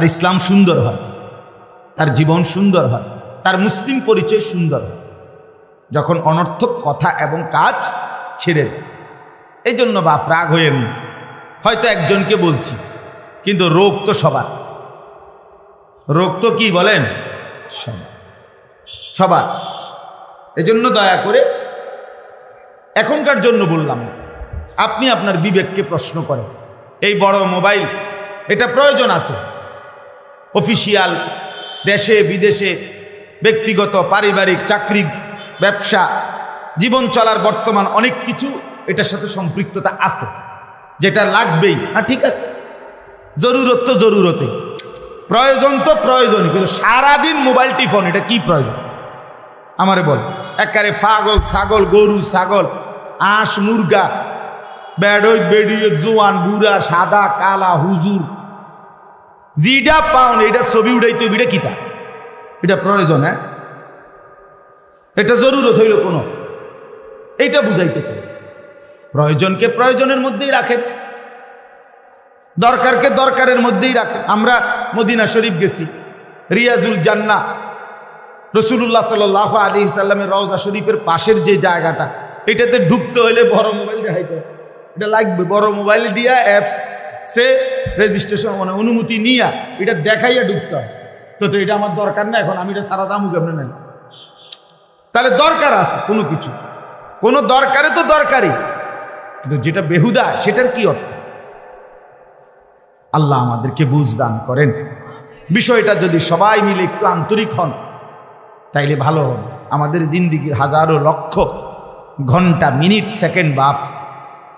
তার ইসলাম সুন্দর হয়, তার জীবন সুন্দর হয়, তার মুসলিম পরিচয় সুন্দর হয়। যখন অনর্থক কথা এবং কাজ ছেড়ে দেয়। এই জন্য বাপ রাগ হয়ে নি হয়তো একজনকে বলছি, কিন্তু রোগ তো সবার। রোগ তো কি বলেন? সবার। সবার। এজন্য দয়া করে এখনকার জন্য বললাম, আপনি আপনার বিবেককে প্রশ্ন করেন। এই বড় মোবাইল, এটা প্রয়োজন আছে। অফিসিয়াল দেশে, বিদেশে ব্যক্তিগত, পারিবারিক, চাকরি, ব্যবসা, জীবন চলার বর্তমান অনেক কিছু এটার সাথে সম্পৃক্ততা আছে। যেটা লাগবেই। হ্যাঁ ঠিক আছে। জরুরত তো জরুরতে। প্রয়োজন তো প্রয়োজন, কিন্তু সারাদিন মোবাইল টিফোন, এটা কি প্রয়োজন? আমারে বল। একারে পাগল, ছাগল, গরু, ছাগল আঁশ মুরগা বেড়ই বেড়িয়ে, জোয়ান, বুড়া, সাদা, কালা, হুজুর জিডা পাউন, এটা ছবি উড়াইতে বিটা কিতা? এটা প্রয়োজন হ্যাঁ? এটা জরুরত হইল কোনো? এইটা বুঝাইতে চাই। প্রয়োজনকে প্রয়োজনের মধ্যেই রাখেন। দরকারকে দরকারের মধ্যেই রাখে। আমরা মদিনা শরীফ গেছি, রিয়াজুল জান্না রসুল্লাহ সাল আলী সাল্লামের রওজা শরীফের পাশের যে জায়গাটা, এটাতে ঢুকতে হলে বড় মোবাইল দেখাইতে এটা লাগবে, বড় মোবাইল দিয়া অ্যাপস সে রেজিস্ট্রেশন মানে অনুমতি নিয়া এটা দেখাইয়া ঢুকতে হয়। তো তো এটা আমার দরকার না, এখন আমি এটা সারা দামু কেমন নেন তাহলে দরকার আছে কোনো কিছু। কোনো দরকারে তো দরকারই। কিন্তু যেটা বেহুদা, সেটার কি অর্থ? আল্লাহ আমাদেরকে বুঝদান করেন। বিষয়টা যদি সবাই মিলে একটু আন্তরিক হন, তাইলে ভালো হবে। আমাদের জিন্দিগির হাজারো লক্ষ ঘণ্টা, মিনিট, সেকেন্ড বাফ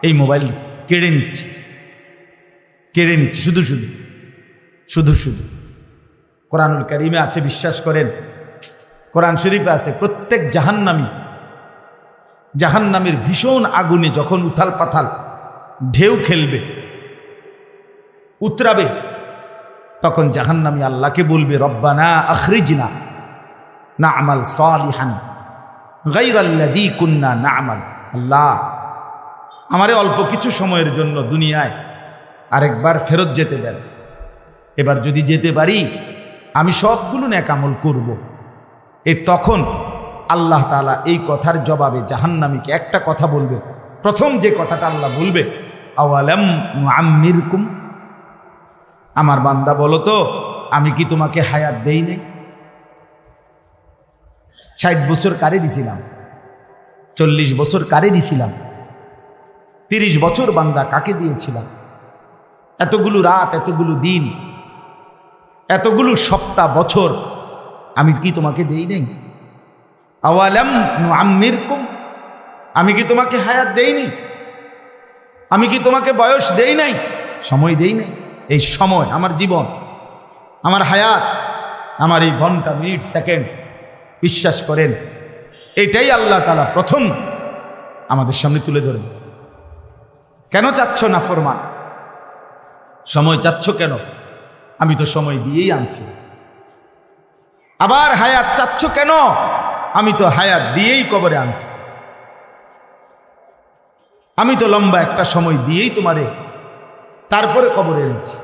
এই মোবাইল কেড়ে নিচ্ছে। কেড়ে নিচ্ছে, শুধু শুধু। শুধু শুধু। কোরআনুল কারিমে আছে, বিশ্বাস করেন। কোরআন শরীফে আছে, প্রত্যেক জাহান্নামী, জাহান্নামের ভীষণ আগুনে যখন উথাল পাথাল ঢেউ খেলবে, উতরাবে, তখন জাহান্নামী আল্লাহকে বলবে রব্বা রব্বানা আখরিজনা না আমাল সালিহান গাইরাল্লাদি কুন্না না আমাল আল্লাহ, আমারে অল্প কিছু সময়ের জন্য দুনিয়ায় আরেকবার ফেরত যেতে দেন। এবার যদি যেতে পারি, আমি সবগুলো ন্যাকামল করব। এ তখন আল্লাহ তালা এই কথার জবাবে জাহান্নামীকে একটা কথা বলবে। প্রথম যে কথাটা আল্লাহ বলবে, আওয়ালাম আমার বান্দা বলো তো, আমি কি তোমাকে হায়াত দেই নাই? ষাট বছর কারে দিছিলাম, চল্লিশ বছর কারে দিছিলাম, তিরিশ বছর বান্দা কাকে দিয়েছিলাম? এতগুলো রাত, এতগুলো দিন, এতগুলো সপ্তাহ, বছর আমি কি তোমাকে দেই নাই? আওয়ালাম আম্মির আমি কি তোমাকে হায়াত দেইনি আমি কি তোমাকে বয়স দেই নাই? সময় দেই নাই। এই সময়, আমার জীবন, আমার হায়াত, আমার এই ঘণ্টা, মিনিট, সেকেন্ড, বিশ্বাস করেন, এটাই আল্লাহ তালা প্রথম আমাদের সামনে তুলে ধরেন। কেন চাচ্ছ না ফরমান? সময় চাচ্ছ কেন? আমি তো সময় দিয়েই আনছি। আবার হায়াত চাচ্ছ কেন? আমি তো হায়াত দিয়েই কবরে আনছি। আমি তো লম্বা একটা সময় দিয়েই তোমারে তারপরে কবরে এনেছি।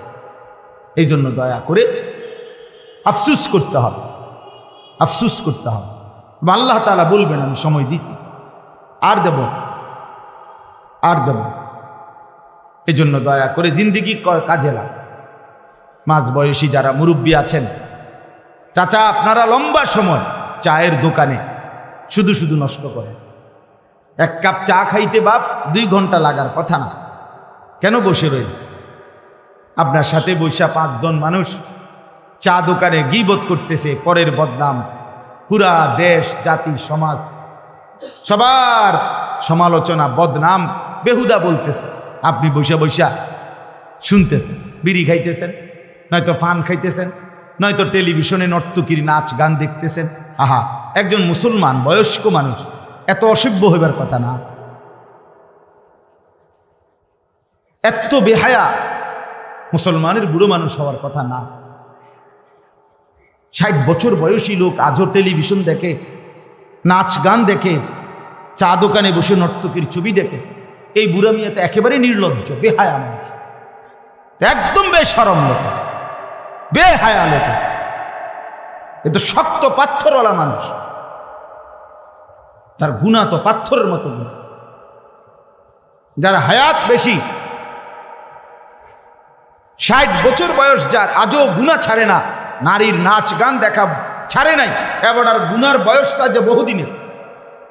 এই জন্য দয়া করে আফসুস করতে হবে। আফসুস করতে হবে। আল্লাহ তালা বলবেন, আমি সময় দিছি। আর দেব আর দেব এই জন্য দয়া করে জিন্দিগি কাজে লাগ। মাঝ বয়সী যারা মুরব্বী আছেন, চাচা আপনারা লম্বা সময় চায়ের দোকানে শুধু শুধু নষ্ট করে এক কাপ চা খাইতে বাপ দুই ঘণ্টা লাগার কথা না। কেন বসে রইল আপনার সাথে বৈশা পাঁচজন মানুষ চা দোকানে গিবোধ করতেছে, পরের বদনাম। পুরা দেশ, জাতি, সমাজ, সবার সমালোচনা, বদনাম, বেহুদা বলতেছে। আপনি বৈশা বৈশা শুনতেছেন, বিড়ি খাইতেছেন, নয়তো ফান খাইতেছেন, নয়তো টেলিভিশনে নর্তকীর নাচ গান দেখতেছেন। আহা, একজন মুসলমান, বয়স্ক মানুষ, এত অসভ্য হইবার কথা না। এত বেহায়া মুসলমানের বুড়ো মানুষ হওয়ার কথা না। ষাট বছর বয়সী লোক আজও টেলিভিশন দেখে, নাচ গান দেখে, চা দোকানে বসে নর্তকীর ছবি দেখে। এই বুড়া মিয়া তো একেবারে নির্লজ্জ, বেহায়া মানুষ। একদম বেসরম লোক, বেহায়া লোক। এ তো শক্ত পাথরওয়ালা মানুষ। তার গুণা তো পাথরের মতো যার হায়াত বেশি, ষাট বছর বয়স যার, আজও গুণা ছাড়ে না। নারীর নাচ গান দেখা ছাড়ে নাই, এবার আর গুনার বয়সটা যে বহুদিনের।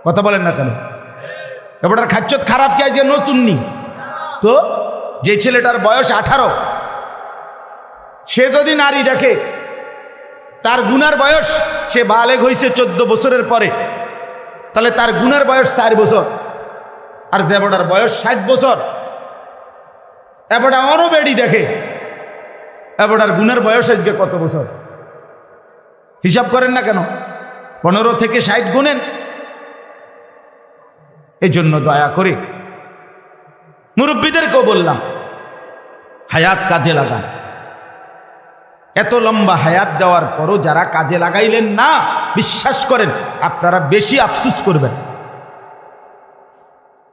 কথা বলেন না কেন? এবার খাচ্ছত খারাপ কে যে নতুন নি। তো যে ছেলেটার বয়স আঠারো, সে যদি নারী দেখে তার গুনার বয়স, সে বালেগ হয়েছে চোদ্দ বছরের পরে। তাহলে তার গুনার বয়স চার বছর, আর জেবডার বয়স ষাট বছর, এবটা আরও বেড়ি দেখে, এবটার গুনার বয়স আজকে কত বছর? হিসাব করেন না কেন? পনেরো থেকে ষাট গুনেন এই জন্য দয়া করে। মুরব্বীদেরকেও বললাম, হায়াত কাজে লাগান। এত লম্বা হায়াত দেওয়ার পরও যারা কাজে লাগাইলেন না, বিশ্বাস করেন, আপনারা বেশি আফসুস করবেন।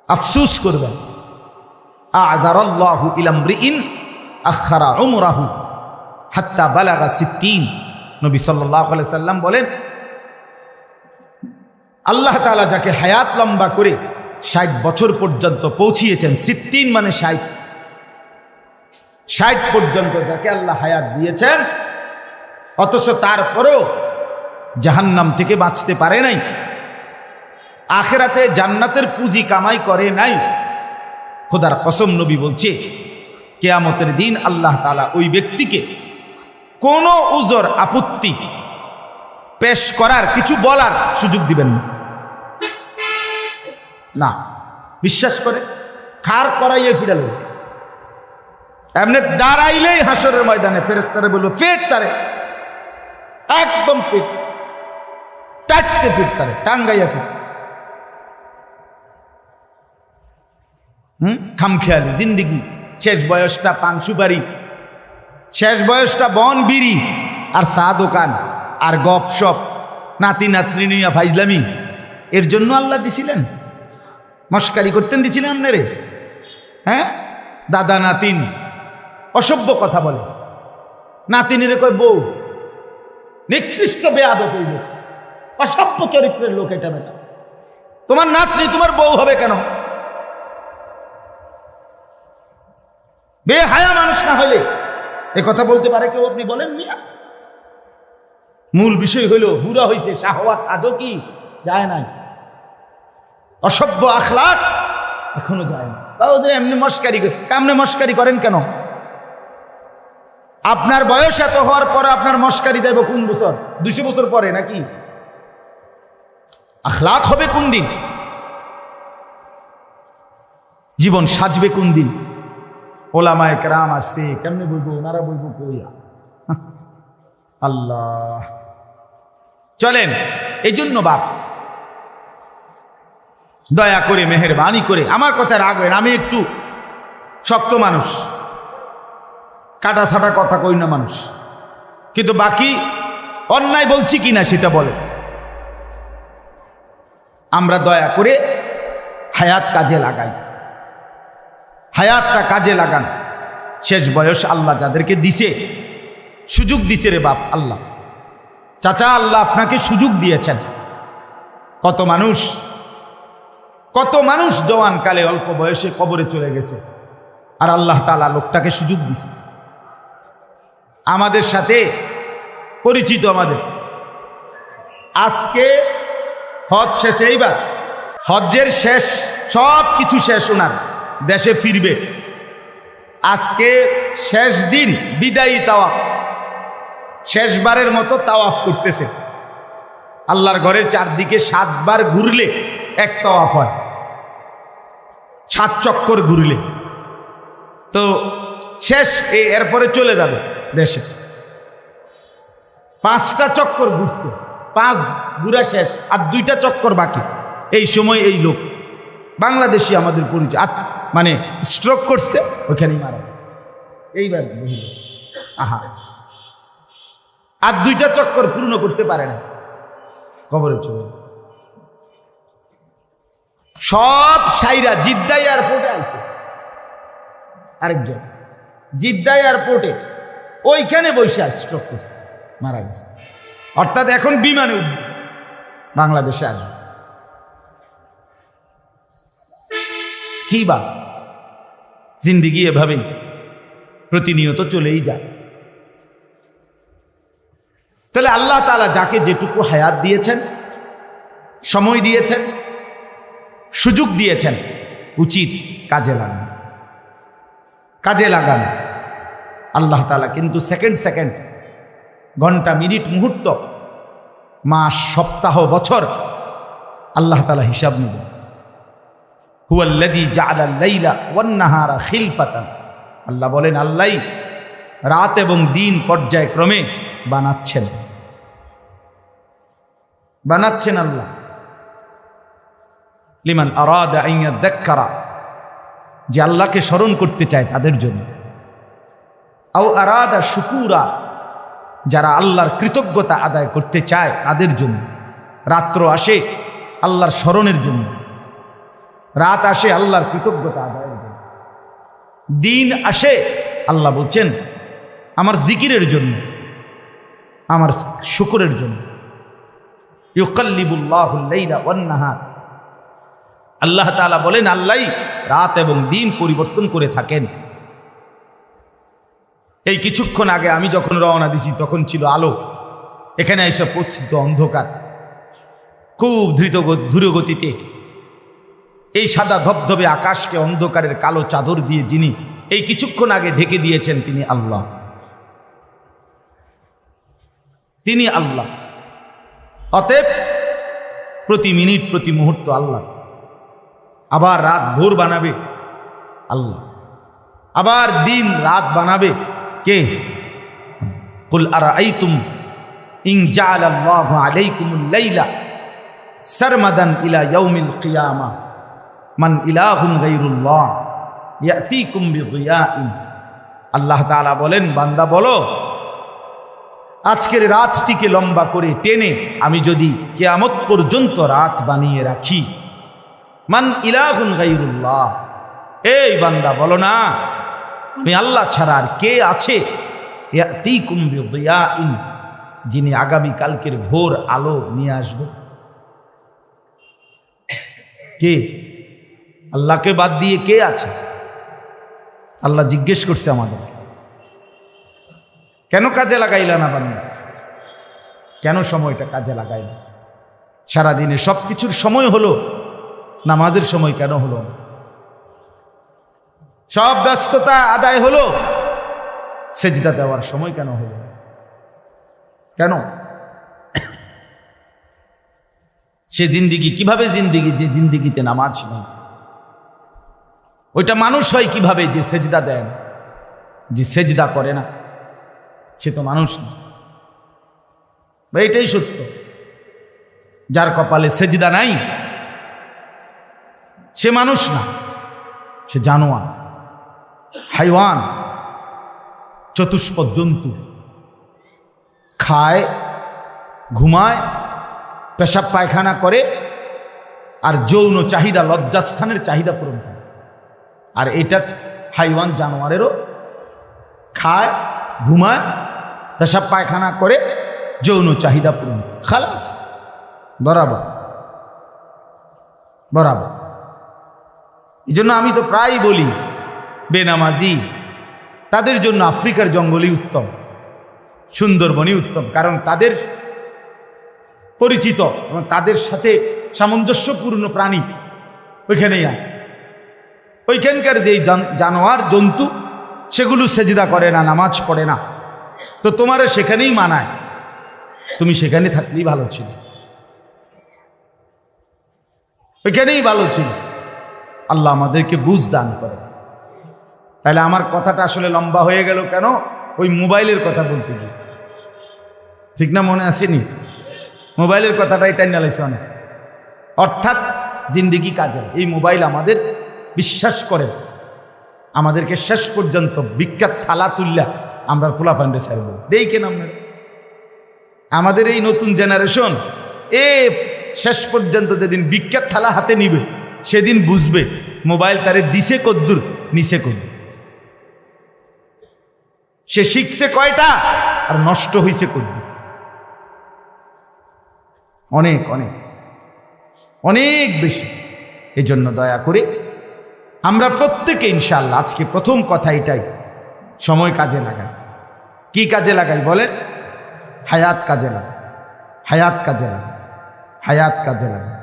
আফসুস করবেন। আদারাল্লাহু ইলামরিইন আখারা উমরাহু হাত্তা বালাগা সিদ্দিন নবী সাল্লাম বলেন আল্লাহ তাআলা যাকে হায়াত লম্বা করে ষাট বছর পর্যন্ত পৌঁছিয়েছেন সিত্তিন মানে ষাট। ষাট পর্যন্ত যাকে আল্লাহ হায়াত দিয়েছেন, অথচ তারপরও জাহান্নাম থেকে বাঁচতে পারে নাই, আখেরাতে জান্নাতের পুঁজি কামাই করে নাই। খোদার কসম নবী বলছে, কেয়ামতের দিন আল্লাহ তালা ওই ব্যক্তিকে কোনো উজর আপত্তি পেশ করার, কিছু বলার সুযোগ দিবেন না। না। বিশ্বাস করে, খার করাইয়ে ফিরাল এমনি দাঁড়াইলেই হাসরের ময়দানে ফেরেস্তারে বলব ফেট তারে। একদম ফিট টাচছে ফিট তারে, টাঙ্গাইয়া ফিট হুম? খামখেয়ালি, জিন্দিগি। শেষ বয়সটা পান সুপারি। শেষ বয়সটা বন বিড়ি আর চা দোকান আর গপ সপ নাতি নাতনি নিয়া ফাইজলামি। এর জন্য আল্লাহ দিছিলেন। মস্কারি করতেন দিছিলেন আপনারে? হ্যাঁ? দাদা নাতিন। অসভ্য কথা বলে। নাতিনিরে কয় বউ। নিকৃষ্ট বেয়াদ হইল অসভ্য চরিত্রের লোক এটা বেটা। তোমার নাতনি তোমার বউ হবে কেন? বেহায়া মানুষ না হলে এ কথা বলতে পারে কেউ? আপনি বলেন মিয়া। মূল বিষয় হইল, হুরা হইছে, শাহওয়াত আজও কি? যায় নাই। অসভ্য আখলাক এখনও যায় না। তা ওদের এমনি মস্কারি করে কামনে মস্কারি করেন কেন? আপনার বয়স এত হওয়ার পরে আপনার মস্কারি যাইব কোন বছর? দুশো বছর পরে নাকি? আখলাক হবে কোন দিন? জীবন সাজবে কোন দিন? ওলামায় কেরাম আসছে, কেমনে বলব ওনারা বলব কইয়া আল্লাহ। চলেন এই জন্য বাপ দয়া করে, মেহরবানি করে, আমার কথা রাখবেন আমি একটু শক্ত মানুষ। কাটা ছাটা কথা কই না মানুষ। কিন্তু বাকি অন্যায় বলছি কি না সেটা বলে আমরা দয়া করে হায়াত কাজে লাগাই। হায়াতটা কাজে লাগান। শেষ বয়স আল্লাহ যাদেরকে দিছে, সুযোগ দিছে রে বাপ আল্লাহ। চাচা আল্লাহ আপনাকে সুযোগ দিয়েছেন। কত মানুষ কত মানুষ জওয়ান কালে অল্প বয়সে কবরে চলে গেছে। আর আল্লাহ তালা লোকটাকে সুযোগ দিছে। আমাদের সাথে পরিচিত আমাদের। আজকে হজ শেষ, এইবার হজ্জের শেষ, সব কিছু শেষ ওনার, দেশে ফিরবে। আজকে শেষ দিন, বিদায়ী তাওয়াফ। শেষবারের মতো তাওয়াফ করতেছে। আল্লাহর ঘরের চারদিকে সাতবার ঘুরলে এক তাওয়াফ হয়। সাত চক্কর ঘুরলে। তো শেষ এই এরপরে চলে যাবে দেশে। পাঁচটা চক্কর ঘুরছে, পাঁচ ঘুরা শেষ, আর দুইটা চক্কর বাকি। এই সময় এই লোক, বাংলাদেশি আমাদের পরিচয় মানে স্ট্রোক করছে ওখানেই মারা গেছে। এইবার আহা। আর দুইটা চক্কর পূর্ণ করতে পারে না। কবরে চলে গেছে। সব সাইরা জিদ্দা এয়ারপোর্টে আছে আরেকজন জিদ্দা এয়ারপোর্টে, ওইখানে বসে স্ট্রোক করছে, মারা গেছে। অর্থাৎ এখন বিমানে উঠবে বাংলাদেশে আসবে। কি বা? জিন্দিগি এভাবেই প্রতিনিয়ত চলেই যায়। তাহলে আল্লাহ তালা যাকে যেটুকু হায়াত দিয়েছেন, সময় দিয়েছেন সুযোগ দিয়েছেন। উচিত কাজে লাগান। কাজে লাগান। আল্লাহ তালা কিন্তু সেকেন্ড সেকেন্ড, ঘণ্টা, মিনিট, মুহূর্ত, মাস, সপ্তাহ, বছর আল্লাহ তালা হিসাব নেবেন। হুয়াল্লাদি জালাল্লাইলা ওয়ান্নাহারা খিলফাতান। আল্লাহ বলেন, আল্লাহ রাত এবং দিন পর্যায়ক্রমে বানাচ্ছেন। বানাচ্ছেন আল্লাহ। লিমান আরাদা আইয়া যে আল্লাহকে স্মরণ করতে চায় তাদের জন্য। আও আরাদা শুকুরা, যারা আল্লাহর কৃতজ্ঞতা আদায় করতে চায় তাদের জন্য। রাত্র আসে আল্লাহর স্মরণের জন্য। রাত আসে আল্লাহর কৃতজ্ঞতা আদায়ের জন্য। দিন আসে, আল্লাহ বলছেন, আমার জিকিরের জন্য, আমার শুকুরের জন্য। ইউকাল্লিবুল্লাহুল্লাইলা ওয়ান্নাহার আল্লাহ তাআলা বলেন, আল্লাহ রাত এবং দিন পরিবর্তন করে থাকেন। এই কিছুক্ষণ আগে আমি যখন রওনা দিছি, তখন ছিল আলো। এখানে এসে পরিচিত অন্ধকার। খুব দ্রুত দ্রুতগতিতে এই সাদা ধবধবে আকাশকে অন্ধকারের কালো চাদর দিয়ে যিনি এই কিছুক্ষণ আগে ঢেকে দিয়েছেন, তিনি আল্লাহ। তিনি আল্লাহ। অতএব প্রতি মিনিট, প্রতি মুহূর্ত আল্লাহ। আবার রাত ভোর বানাবে। আল্লাহ। আবার দিন রাত বানাবে। কে? কুল আর আইতুম ইং জাআলাল্লাহু আলাইকুমুল লাইলা সারমাদান ইলা ইয়াউমিল কিয়ামা। মান ইলাহুন গায়রুল্লাহ ইয়াতিকুম বিদিয়াইন আল্লাহ তাআলা বলেন, বান্দা বলো, আজকের রাতটিকে লম্বা করে টেনে আমি যদি কেয়ামত পর্যন্ত রাত বানিয়ে রাখি মান ইলাহুন গাইরুল্লাহ এই বান্দা বলো না, আমি আল্লাহ ছাড়া আর কে আছে? যিনি আগামী কালকের ভোর আলো নিয়ে আসবে। কে? আল্লাহকে বাদ দিয়ে কে আছে? আল্লাহ জিজ্ঞেস করছে আমাদের কেন কাজে লাগাইলা না বান্দা? কেন সময়টা কাজে লাগাইলা? সারাদিনে সব কিছুর সময় হলো নামাজের সময় কেন হলো? সব ব্যস্ততা আদায় হলো। সেজদা দেওয়ার সময় কেন হলো? কেন? সে জিন্দিগি কীভাবে জিন্দিগি? যে জিন্দিগিতে নামাজ নেই। ওইটা মানুষ হয় কীভাবে যে সেজদা দেয়? না যে সেজদা করে না। সে তো মানুষ না। এটাই সত্য। যার কপালে সেজদা নাই সে মানুষ না, সে জানোয়ার, হাইওয়ান চতুষ্পদ জন্তু খায়, ঘুমায়, পেশাব পায়খানা করে আর যৌন চাহিদা, লজ্জাস্থানের চাহিদা পূরণ করে। আর এটা হাইওয়ান জানোয়ারেরও খায়, ঘুমায়, পেশাব পায়খানা করে, যৌন চাহিদা পূরণ খালাস, বরাবর বরাবর। এই জন্য আমি তো প্রায় বলি, বেনামাজি, তাদের জন্য আফ্রিকার জঙ্গলই উত্তম, সুন্দরবনই উত্তম, কারণ তাদের পরিচিত এবং তাদের সাথে সামঞ্জস্যপূর্ণ প্রাণী ওইখানেই আছে। ওইখানকার যেই জানোয়ার, জন্তু, সেগুলো সেজিদা করে না, নামাজ পড়ে না। তো তোমারে সেখানেই মানায়, তুমি সেখানে থাকলেই ভালো ছিল। ওইখানেই ভালো ছিল। আল্লাহ আমাদেরকে বুঝ দান করে। তাহলে আমার কথাটা আসলে লম্বা হয়ে গেল কেন? ওই মোবাইলের কথা বলতে গিয়ে। ঠিক না মনে আসেনি? মোবাইলের কথাটাই টাইনা লাইছে অনেক। অর্থাৎ জিন্দিগি কাজে। এই মোবাইল আমাদের বিশ্বাস করে। আমাদেরকে শেষ পর্যন্ত বিখ্যাত থালা তুললা আমরা ফুলা ফান্ডে ছাড়ব। দেই কেন আমরা আমাদের এই নতুন জেনারেশন এ শেষ পর্যন্ত যেদিন বিখ্যাত থালা হাতে নিবে সেদিন বুঝবে, মোবাইল তারে দিছে কদ্দুর নিচে কদ্দুর। সে শিখছে কয়টা, আর নষ্ট হয়েছে করবে অনেক অনেক অনেক বেশি। এই জন্য দয়া করে আমরা প্রত্যেকে ইনশাল্লাহ আজকে প্রথম কথা এটাই, সময় কাজে লাগাই। কি কাজে লাগাই বলেন? হায়াত কাজে লাগাই, হায়াত কাজে লাগাই, হায়াত কাজে লাগাই।